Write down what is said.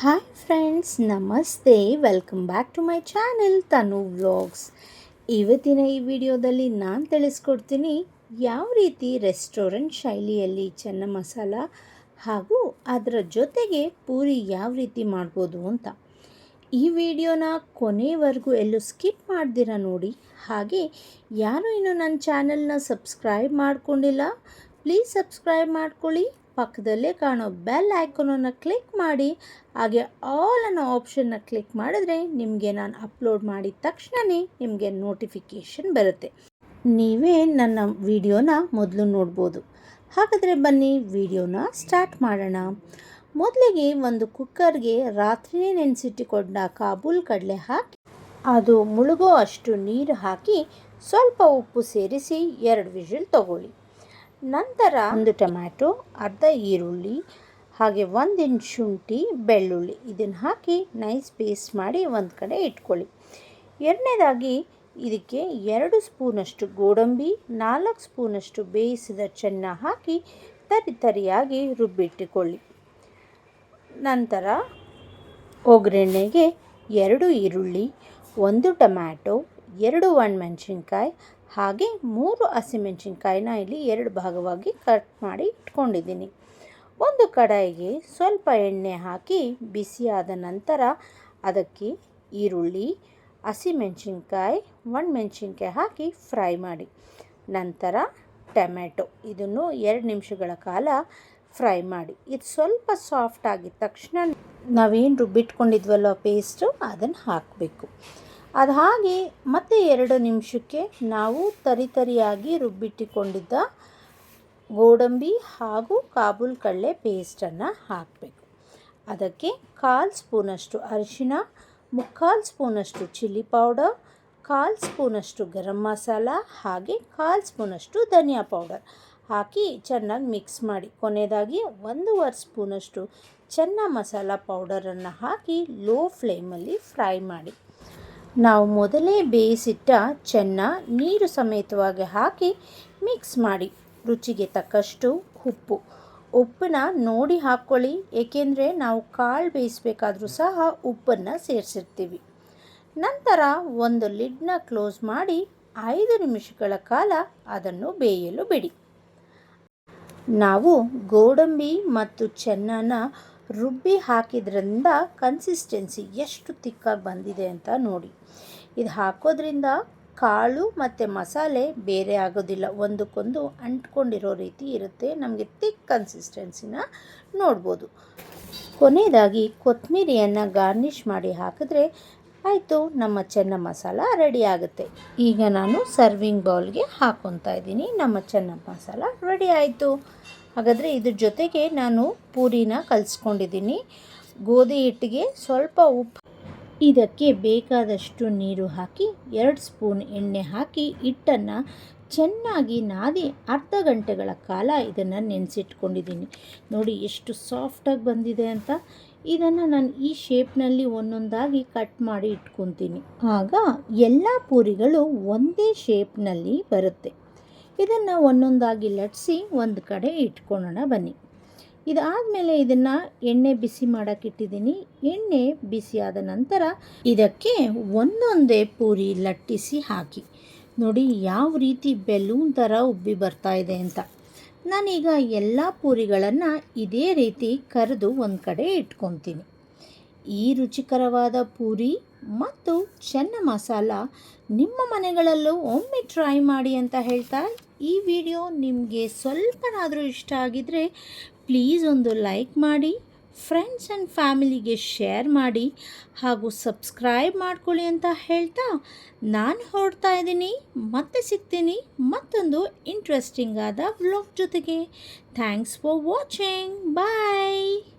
Hi friends ನಮಸ್ತೆ. Welcome back to my channel Tanu vlogs ಇವತ್ತಿನ ಈ ವಿಡಿಯೋದಲ್ಲಿ ನಾನು ತಿಳಿಸ್ಕೊಡ್ತೀನಿ ಯಾವ ರೀತಿ ರೆಸ್ಟೋರೆಂಟ್ ಶೈಲಿಯಲ್ಲಿ ಚೆನ್ನ ಮಸಾಲ ಹಾಗೂ ಅದರ ಜೊತೆಗೆ ಪೂರಿ ಯಾವ ರೀತಿ ಮಾಡ್ಬೋದು ಅಂತ. ಈ ವಿಡಿಯೋನ ಕೊನೆವರೆಗೂ ಎಲ್ಲೂ ಸ್ಕಿಪ್ ಮಾಡ್ದಿರ ನೋಡಿ. ಹಾಗೆ ಯಾರು ಇನ್ನೂ ನನ್ನ ಚಾನೆಲ್ನ ಸಬ್ಸ್ಕ್ರೈಬ್ ಮಾಡಿಕೊಂಡಿಲ್ಲ ಪ್ಲೀಸ್ ಸಬ್ಸ್ಕ್ರೈಬ್ ಮಾಡ್ಕೊಳ್ಳಿ. ಪಕ್ಕದಲ್ಲೇ ಕಾಣೋ ಬೆಲ್ ಐಕಾನನ್ನು ಕ್ಲಿಕ್ ಮಾಡಿ, ಹಾಗೆ ಆಲ್ ಅನ್ನೋ ಆಪ್ಷನ್ನ ಕ್ಲಿಕ್ ಮಾಡಿದ್ರೆ ನಿಮಗೆ ನಾನು ಅಪ್ಲೋಡ್ ಮಾಡಿದ ತಕ್ಷಣವೇ ನಿಮಗೆ ನೋಟಿಫಿಕೇಷನ್ ಬರುತ್ತೆ. ನೀವೇ ನನ್ನ ವಿಡಿಯೋನ ಮೊದಲು ನೋಡ್ಬೋದು. ಹಾಗಾದರೆ ಬನ್ನಿ ವಿಡಿಯೋನ ಸ್ಟಾರ್ಟ್ ಮಾಡೋಣ. ಮೊದಲಿಗೆ ಒಂದು ಕುಕ್ಕರ್ಗೆ ರಾತ್ರಿಯೇ ನೆನೆಸಿಟ್ಟುಕೊಂಡ ಕಾಬೂಲ್ ಕಡಲೆ ಹಾಕಿ, ಅದು ಮುಳುಗೋ ಅಷ್ಟು ನೀರು ಹಾಕಿ ಸ್ವಲ್ಪ ಉಪ್ಪು ಸೇರಿಸಿ ಎರಡು ವಿಷಲ್ ತಗೊಳ್ಳಿ. ನಂತರ ಒಂದು ಟೊಮ್ಯಾಟೊ, ಅರ್ಧ ಈರುಳ್ಳಿ, ಹಾಗೆ ಒಂದು ಇಂಚ್ ಶುಂಠಿ, ಬೆಳ್ಳುಳ್ಳಿ. ಇದನ್ನು ಹಾಕಿ ನೈಸ್ ಪೇಸ್ಟ್ ಮಾಡಿ ಒಂದು ಕಡೆ ಇಟ್ಕೊಳ್ಳಿ. ಎರಡನೇದಾಗಿ ಇದಕ್ಕೆ ಎರಡು ಸ್ಪೂನಷ್ಟು ಗೋಡಂಬಿ, ನಾಲ್ಕು ಸ್ಪೂನಷ್ಟು ಬೇಯಿಸಿದ ಚೆನ್ನ ಹಾಕಿ ತರಿ ತರಿಯಾಗಿ ರುಬ್ಬಿಟ್ಟುಕೊಳ್ಳಿ. ನಂತರ ಒಗ್ಗರಣೆಗೆ ಎರಡು ಈರುಳ್ಳಿ, ಒಂದು ಟೊಮ್ಯಾಟೊ, ಎರಡು ಒಣಮೆಣಸಿನ್ಕಾಯಿ ಹಾಗೆ ಮೂರು ಹಸಿಮೆಣಸಿನ್ಕಾಯಿನ ಇಲ್ಲಿ ಎರಡು ಭಾಗವಾಗಿ ಕಟ್ ಮಾಡಿ ಇಟ್ಕೊಂಡಿದ್ದೀನಿ. ಒಂದು ಕಡಾಯಿಗೆ ಸ್ವಲ್ಪ ಎಣ್ಣೆ ಹಾಕಿ ಬಿಸಿಯಾದ ನಂತರ ಅದಕ್ಕೆ ಈರುಳ್ಳಿ, ಹಸಿಮೆಣಸಿನ್ಕಾಯಿ, ಒಣಮೆಣಸಿನ್ಕಾಯಿ ಹಾಕಿ ಫ್ರೈ ಮಾಡಿ. ನಂತರ ಟೊಮೆಟೊ ಇದನ್ನು ಎರಡು ನಿಮಿಷಗಳ ಕಾಲ ಫ್ರೈ ಮಾಡಿ. ಇದು ಸ್ವಲ್ಪ ಸಾಫ್ಟ್ ಆಗಿದ ತಕ್ಷಣ ನಾವೇನು ರುಬ್ಬಿಟ್ಕೊಂಡಿದ್ವಲ್ಲ ಪೇಸ್ಟು ಅದನ್ನು ಹಾಕಬೇಕು. ಅದು ಹಾಗೆ ಮತ್ತೆ ಎರಡು ನಿಮಿಷಕ್ಕೆ ನಾವು ತರಿತರಿಯಾಗಿ ರುಬ್ಬಿಟ್ಟುಕೊಂಡಿದ್ದ ಗೋಡಂಬಿ ಹಾಗೂ ಕಾಬೂಲ್ ಕಡಲೆ ಪೇಸ್ಟನ್ನು ಹಾಕಬೇಕು. ಅದಕ್ಕೆ ಕಾಲು ಸ್ಪೂನಷ್ಟು ಅರಿಶಿನ ಮುಕ್ಕಾಲು ಸ್ಪೂನಷ್ಟು ಚಿಲ್ಲಿ ಪೌಡರ್, ಕಾಲು ಸ್ಪೂನಷ್ಟು ಗರಂ ಮಸಾಲ ಹಾಗೆ ಕಾಲು ಸ್ಪೂನಷ್ಟು ಧನಿಯಾ ಪೌಡರ್ ಹಾಕಿ ಚೆನ್ನಾಗಿ ಮಿಕ್ಸ್ ಮಾಡಿ. ಕೊನೆಯದಾಗಿ ಒಂದೂವರೆ ಸ್ಪೂನಷ್ಟು ಚೆನ್ನ ಮಸಾಲ ಪೌಡರನ್ನು ಹಾಕಿ ಲೋ ಫ್ಲೇಮಲ್ಲಿ ಫ್ರೈ ಮಾಡಿ. ನಾವು ಮೊದಲೇ ಬೇಯಿಸಿಟ್ಟ ಚೆನ್ನ ನೀರು ಸಮೇತವಾಗಿ ಹಾಕಿ ಮಿಕ್ಸ್ ಮಾಡಿ. ರುಚಿಗೆ ತಕ್ಕಷ್ಟು ಉಪ್ಪು. ಉಪ್ಪನ್ನ ನೋಡಿ ಹಾಕ್ಕೊಳ್ಳಿ. ಏಕೆಂದರೆ ನಾವು ಕಾಳು ಬೇಯಿಸಬೇಕಾದರೂ ಸಹ ಉಪ್ಪನ್ನು ಸೇರಿಸಿರ್ತೀವಿ. ನಂತರ ಒಂದು ಲಿಡ್ನ ಕ್ಲೋಸ್ ಮಾಡಿ ಐದು ನಿಮಿಷಗಳ ಕಾಲ ಅದನ್ನು ಬೇಯಲು ಬಿಡಿ. ನಾವು ಗೋಡಂಬಿ ಮತ್ತು ಚೆನ್ನನ ರುಬ್ಬಿ ಹಾಕಿದ್ರಿಂದ ಕನ್ಸಿಸ್ಟೆನ್ಸಿ ಎಷ್ಟು ತಿಕ್ಕಾಗಿ ಬಂದಿದೆ ಅಂತ ನೋಡಿ. ಇದು ಹಾಕೋದ್ರಿಂದ ಕಾಳು ಮತ್ತು ಮಸಾಲೆ ಬೇರೆ ಆಗೋದಿಲ್ಲ. ಒಂದಕ್ಕೊಂದು ಅಂಟ್ಕೊಂಡಿರೋ ರೀತಿ ಇರುತ್ತೆ. ನಮಗೆ ತಿಕ್ ಕನ್ಸಿಸ್ಟೆನ್ಸಿನ ನೋಡ್ಬೋದು. ಕೊನೆಯದಾಗಿ ಕೊತ್ತಂಬರಿಯನ್ನು ಗಾರ್ನಿಷ್ ಮಾಡಿ ಹಾಕಿದ್ರೆ ಆಯಿತು, ನಮ್ಮ ಚೆನ್ನ ಮಸಾಲ ರೆಡಿ ಆಗುತ್ತೆ. ಈಗ ನಾನು ಸರ್ವಿಂಗ್ ಬೌಲ್ಗೆ ಹಾಕ್ಕೊತಾ ಇದ್ದೀನಿ. ನಮ್ಮ ಚೆನ್ನ ಮಸಾಲ ರೆಡಿ ಆಯಿತು. ಹಾಗಾದರೆ ಇದ್ರ ಜೊತೆಗೆ ನಾನು ಪೂರಿನ ಕಲಿಸ್ಕೊಂಡಿದ್ದೀನಿ. ಗೋಧಿ ಹಿಟ್ಟಿಗೆ ಸ್ವಲ್ಪ ಉಪ್ಪು. ಇದಕ್ಕೆ ಬೇಕಾದಷ್ಟು ನೀರು ಹಾಕಿ, ಎರಡು ಸ್ಪೂನ್ ಎಣ್ಣೆ ಹಾಕಿ ಹಿಟ್ಟನ್ನು ಚೆನ್ನಾಗಿ ನಾದಿ ಅರ್ಧ ಗಂಟೆಗಳ ಕಾಲ ಇದನ್ನು ನೆನೆಸಿಟ್ಕೊಂಡಿದ್ದೀನಿ. ನೋಡಿ ಎಷ್ಟು ಸಾಫ್ಟಾಗಿ ಬಂದಿದೆ ಅಂತ. ಇದನ್ನು ನಾನು ಈ ಶೇಪ್ನಲ್ಲಿ ಒಂದೊಂದಾಗಿ ಕಟ್ ಮಾಡಿ ಇಟ್ಕೊತೀನಿ. ಆಗ ಎಲ್ಲ ಪೂರಿಗಳು ಒಂದೇ ಶೇಪ್ನಲ್ಲಿ ಬರುತ್ತೆ. ಇದನ್ನು ಒಂದೊಂದಾಗಿ ಲಟ್ಸಿ ಒಂದು ಕಡೆ ಇಟ್ಕೊಳ್ಳೋಣ ಬನ್ನಿ. ಇದಾದಮೇಲೆ ಇದನ್ನು ಎಣ್ಣೆ ಬಿಸಿ ಮಾಡೋಕ್ಕಿಟ್ಟಿದ್ದೀನಿ ಎಣ್ಣೆ ಬಿಸಿಯಾದ ನಂತರ ಇದಕ್ಕೆ ಒಂದೊಂದೇ ಪೂರಿ ಲಟ್ಟಿಸಿ ಹಾಕಿ. ನೋಡಿ ಯಾವ ರೀತಿ ಬೆಲೂನ್ ಥರ ಉಬ್ಬಿ ಬರ್ತಾ ಇದೆ ಅಂತ. ನಾನೀಗ ಎಲ್ಲ ಪೂರಿಗಳನ್ನು ಇದೇ ರೀತಿ ಕರೆದು ಒಂದು ಕಡೆ ಇಟ್ಕೊತೀನಿ. ಈ ರುಚಿಕರವಾದ ಪೂರಿ ಮತ್ತು ಚೆನ್ನ ಮಸಾಲ ನಿಮ್ಮ ಮನೆಗಳಲ್ಲೂ ಒಮ್ಮೆ ಟ್ರೈ ಮಾಡಿ ಅಂತ ಹೇಳ್ತಾ ಈ ವಿಡಿಯೋ ನಿಮಗೆ ಸ್ವಲ್ಪನಾದರೂ ಇಷ್ಟ ಆಗಿದರೆ ಪ್ಲೀಸ್ ಒಂದು ಲೈಕ್ ಮಾಡಿ ಫ್ರೆಂಡ್ಸ್ ಆ್ಯಂಡ್ ಫ್ಯಾಮಿಲಿಗೆ ಶೇರ್ ಮಾಡಿ ಹಾಗೂ ಸಬ್ಸ್ಕ್ರೈಬ್ ಮಾಡ್ಕೊಳ್ಳಿ ಅಂತ ಹೇಳ್ತಾ ನಾನು ಹೊರಡ್ತಾ ಇದ್ದೀನಿ. ಮತ್ತೆ ಸಿಗ್ತೀನಿ ಮತ್ತೊಂದು ಇಂಟ್ರೆಸ್ಟಿಂಗ್ ಆದ ವ್ಲಾಗ್ ಜೊತೆಗೆ. Thanks for watching bye